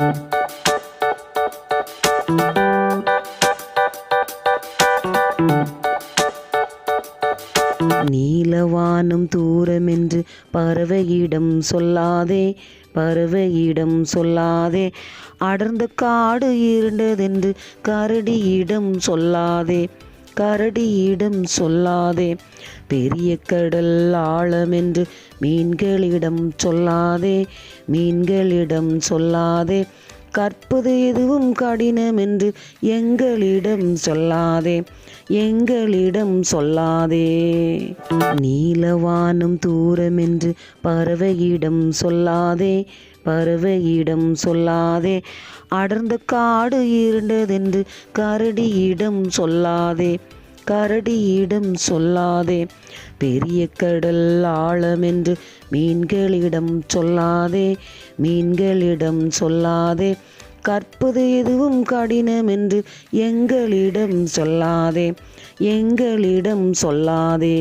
நீலவானம் தூரமென்று பறவையிடம் சொல்லாதே பறவையிடம் சொல்லாதே. அடர்ந்த காடு இருண்டதென்று கரடியிடம் சொல்லாதே. கரடியிடம் சொல்லாதே. பெரிய கடல் ஆழமென்று மீன்களிடம் சொல்லாதே. மீன்களிடம் சொல்லாதே. கற்பது எதுவும் கடினம் என்று எங்களிடம் சொல்லாதே எங்களிடம் சொல்லாதே. நீலவானம் தூரமென்று பறவையிடம் சொல்லாதே பறவையிடம் சொல்லாதே. அடர்ந்த காடு இருண்டதென்று கரடியிடம் சொல்லாதே. கரடியிடம் சொல்லாதே. பெரிய கடல் ஆழமென்று மீன்களிடம் சொல்லாதே. மீன்களிடம் சொல்லாதே. கற்பது எதுவும் கடினம் என்று எங்களிடம் சொல்லாதே. எங்களிடம் சொல்லாதே.